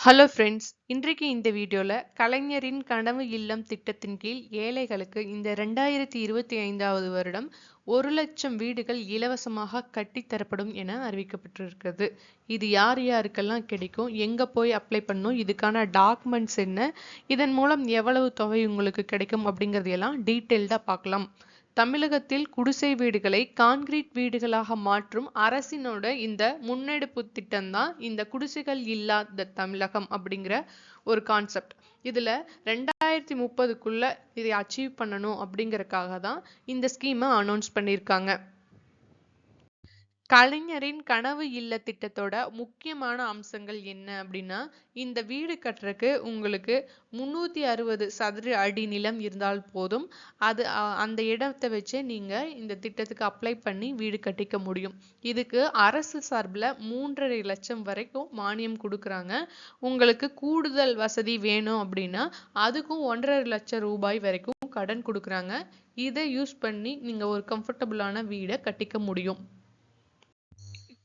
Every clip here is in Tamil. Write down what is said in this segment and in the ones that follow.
ஹலோ ஃப்ரெண்ட்ஸ் இன்றைக்கு இந்த வீடியோவில் கலைஞரின் கனவு இல்லம் திட்டத்தின் கீழ் ஏழைகளுக்கு இந்த ரெண்டாயிரத்தி இருபத்தி ஐந்தாவது வருடம் ஒரு லட்சம் வீடுகள் இலவசமாக கட்டித்தரப்படும் என அறிவிக்கப்பட்டிருக்கிறது. இது யார் யாருக்கெல்லாம் கிடைக்கும் எங்கே போய் அப்ளை பண்ணும் இதுக்கான டாக்குமெண்ட்ஸ் என்ன இதன் மூலம் எவ்வளவு தொகை உங்களுக்கு கிடைக்கும் அப்படிங்கிறதையெல்லாம் எல்லாம் பார்க்கலாம். தமிழகத்தில் குடிசை வீடுகளை கான்கிரீட் வீடுகளாக மாற்றும் அரசினோட இந்த முன்னெடுப்பு திட்டம் தான் இந்த குடிசைகள் இல்லாத தமிழகம் அப்படிங்கிற ஒரு கான்செப்ட் இதில் ரெண்டாயிரத்தி முப்பதுக்குள்ளே இதை அச்சீவ் பண்ணணும் அப்படிங்கறக்காக தான் இந்த ஸ்கீமை அனௌன்ஸ் பண்ணியிருக்காங்க. கலைஞரின் கனவு இல்ல திட்டத்தோட முக்கியமான அம்சங்கள் என்ன அப்படின்னா இந்த வீடு கட்டுறக்கு உங்களுக்கு முந்நூற்றி அறுபது சதுர அடி நிலம் இருந்தால் போதும். அது அ- அந்த இடத்தை வச்சே நீங்கள் இந்த திட்டத்துக்கு அப்ளை பண்ணி வீடு கட்டிக்க முடியும். இதுக்கு அரசு சார்பில் மூன்றரை லட்சம் வரைக்கும் மானியம் கொடுக்குறாங்க. உங்களுக்கு கூடுதல் வசதி வேணும் அப்படின்னா அதுக்கும் ஒன்றரை லட்சம் ரூபாய் வரைக்கும் கடன் கொடுக்குறாங்க. இதை யூஸ் பண்ணி நீங்கள் ஒரு கம்ஃபர்டபுளான வீடை கட்டிக்க முடியும்.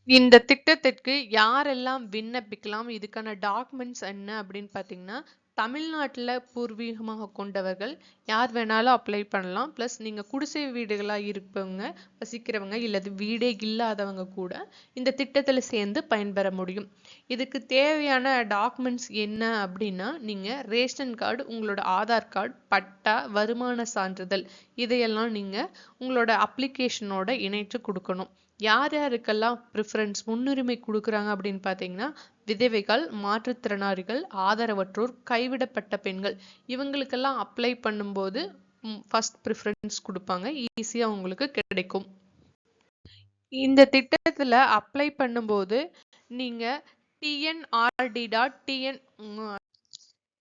இந்த திட்டத்திற்கு யாரெல்லாம் விண்ணப்பிக்கலாம் இதுக்கான டாக்குமெண்ட்ஸ் என்ன அப்படின்னு பார்த்தீங்கன்னா தமிழ்நாட்டில் பூர்வீகமாக கொண்டவர்கள் யார் வேணாலும் அப்ளை பண்ணலாம். ப்ளஸ் நீங்கள் குடிசை வீடுகளாக இருப்பவங்க வசிக்கிறவங்க இல்லது வீடே இல்லாதவங்க கூட இந்த திட்டத்தில் சேர்ந்து பயன்பெற முடியும். இதுக்கு தேவையான டாக்குமெண்ட்ஸ் என்ன அப்படின்னா நீங்கள் ரேஷன் கார்டு உங்களோட ஆதார் கார்டு பட்டா வருமான சான்றிதழ் இதையெல்லாம் நீங்கள் உங்களோட அப்ளிகேஷனோட இணைத்து கொடுக்கணும். யார் யாருக்கெல்லாம் ப்ரிஃபரன்ஸ் முன்னுரிமை கொடுக்குறாங்க அப்படின்னு பார்த்தீங்கன்னா விதவைகள் மாற்றுத்திறனாளிகள் ஆதரவற்றோர் கைவிடப்பட்ட பெண்கள். இவங்களுக்கெல்லாம் அப்ளை பண்ணும்போது ஃபர்ஸ்ட் ப்ரிஃபரன்ஸ் கொடுப்பாங்க. ஈஸியாக உங்களுக்கு கிடைக்கும். இந்த திட்டத்தில் அப்ளை பண்ணும்போது நீங்கள் டிஎன்ஆர்டி டாட் டிஎன்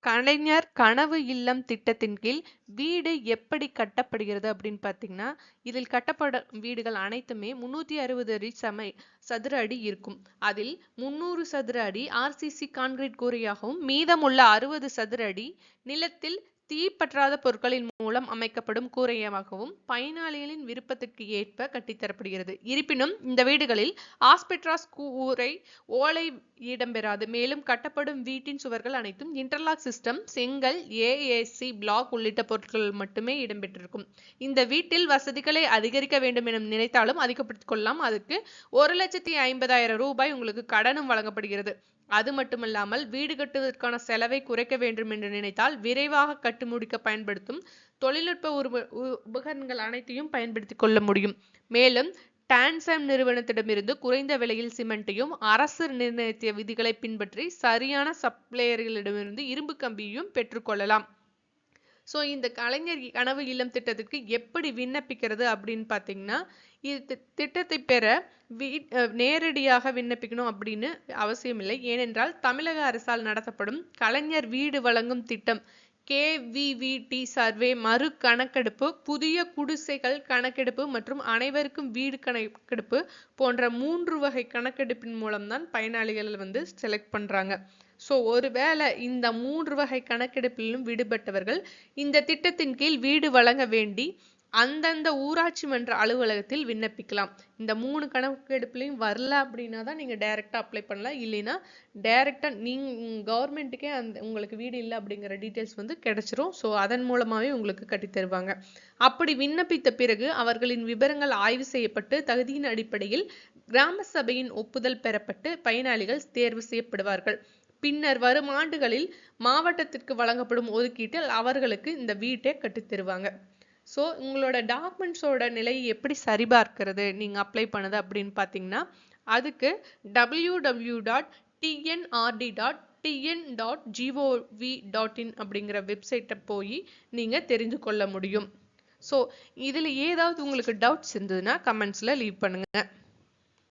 கலைஞர் கனவு இல்லம் திட்டத்தின் கீழ் வீடு எப்படி கட்டப்படுகிறது அப்படின்னு பார்த்தீங்கன்னா இதில் கட்டப்பட வீடுகள் அனைத்துமே முன்னூத்தி அறுபது அடி சமை சதுர அடி இருக்கும். அதில் முன்னூறு சதுர அடி ஆர்சிசி கான்கிரீட் கூரையாகவும் மீதமுள்ள அறுபது சதுர அடி நிலத்தில் தீப்பற்றாத பொருட்களின் மூலம் அமைக்கப்படும் கூரையாகவும் பயனாளிகளின் விருப்பத்திற்கு ஏற்ப கட்டித்தரப்படுகிறது இருப்பினும் இந்த வீடுகளில் ஆஸ்பெட்ராஸ் கூரை ஓலை இடம்பெறாது. மேலும் கட்டப்படும் வீட்டின் சுவர்கள் அனைத்தும் இன்டர்லாக் சிஸ்டம் செங்கல் ஏஏசி பிளாக் உள்ளிட்ட பொருட்கள் மட்டுமே இடம்பெற்றிருக்கும். இந்த வீட்டில் வசதிகளை அதிகரிக்க வேண்டும் என நினைத்தாலும் அதிகப்படுத்திக் கொள்ளலாம் அதுக்கு ஒரு லட்சத்தி ஐம்பதாயிரம் ரூபாய் உங்களுக்கு கடனும் வழங்கப்படுகிறது. அது மட்டுமல்லாமல் வீடு கட்டுவதற்கான செலவை குறைக்க வேண்டும் என்று நினைத்தால் விரைவாக கட்டு முடிக்க பயன்படுத்தும் தொழில்நுட்ப உருவ உ- உபகரணங்கள் அனைத்தையும் பயன்படுத்திக் கொள்ள முடியும். மேலும் டான்சம் நிறுவனத்திடமிருந்து குறைந்த விலையில் சிமெண்ட்டையும் அரசு நிர்ணயித்த விதிகளை பின்பற்றி சரியான சப்ளையர்களிடமிருந்து இரும்பு கம்பியையும் பெற்றுக்கொள்ளலாம் ஸோ இந்த கலைஞர் கனவு இல்லம் திட்டத்திற்கு எப்படி விண்ணப்பிக்கிறது அப்படின்னு பார்த்தீங்கன்னா இது தி- திட்டத்தை பெற வீ நேரடியாக விண்ணப்பிக்கணும் அப்படின்னு அவசியமில்லை. ஏனென்றால் தமிழக அரசால் நடத்தப்படும் கலைஞர் வீடு வழங்கும் திட்டம் கேவிவிடி சர்வே மறு கணக்கெடுப்பு புதிய குடிசைகள் கணக்கெடுப்பு மற்றும் அனைவருக்கும் வீடு கணக்கெடுப்பு போன்ற மூன்று வகை கணக்கெடுப்பின் மூலம்தான் பயனாளிகள் வந்து செலக்ட் பண்ணுறாங்க ஸோ ஒருவேளை இந்த மூன்று வகை கணக்கெடுப்பிலும் விடுபட்டவர்கள் இந்த திட்டத்தின் கீழ் வீடு வழங்க வேண்டி அந்தந்த ஊராட்சி மன்ற அலுவலகத்தில் விண்ணப்பிக்கலாம். இந்த மூணு கணக்கெடுப்புலையும் வரல அப்படின்னா தான் நீங்கள் டைரெக்டாக அப்ளை பண்ணலாம். இல்லைன்னா டைரெக்டாக நீங்கள் கவர்மெண்ட்டுக்கே அந்த உங்களுக்கு வீடு இல்லை அப்படிங்கிற டீட்டெயில்ஸ் வந்து கிடைச்சிரும். ஸோ அதன் மூலமாகவே உங்களுக்கு கட்டித் தருவாங்க. அப்படி விண்ணப்பித்த பிறகு அவர்களின் விவரங்கள் ஆய்வு செய்யப்பட்டு தகுதியின் அடிப்படையில் கிராம சபையின் ஒப்புதல் பெறப்பட்டு பயனாளிகள் தேர்வு செய்யப்படுவார்கள். பின்னர் வரும் ஆண்டுகளில் மாவட்டத்திற்கு வழங்கப்படும் ஒதுக்கீட்டில் அவர்களுக்கு இந்த வீட்டை கட்டித் தருவாங்க. ஸோ உங்களோட டாக்குமெண்ட்ஸோட நிலையை எப்படி சரிபார்க்கிறது? நீங்கள் அப்ளை பண்ணது அப்படின்னு பார்த்தீங்கன்னா அதுக்கு W W dot TNRD dot TN dot GOV dot in அப்படிங்கிற வெப்சைட்டை போய் நீங்கள் தெரிந்து கொள்ள முடியும். ஸோ இதில் ஏதாவது உங்களுக்கு டவுட்ஸ் இருந்ததுன்னா கமெண்ட்ஸில் லீவ் பண்ணுங்கள்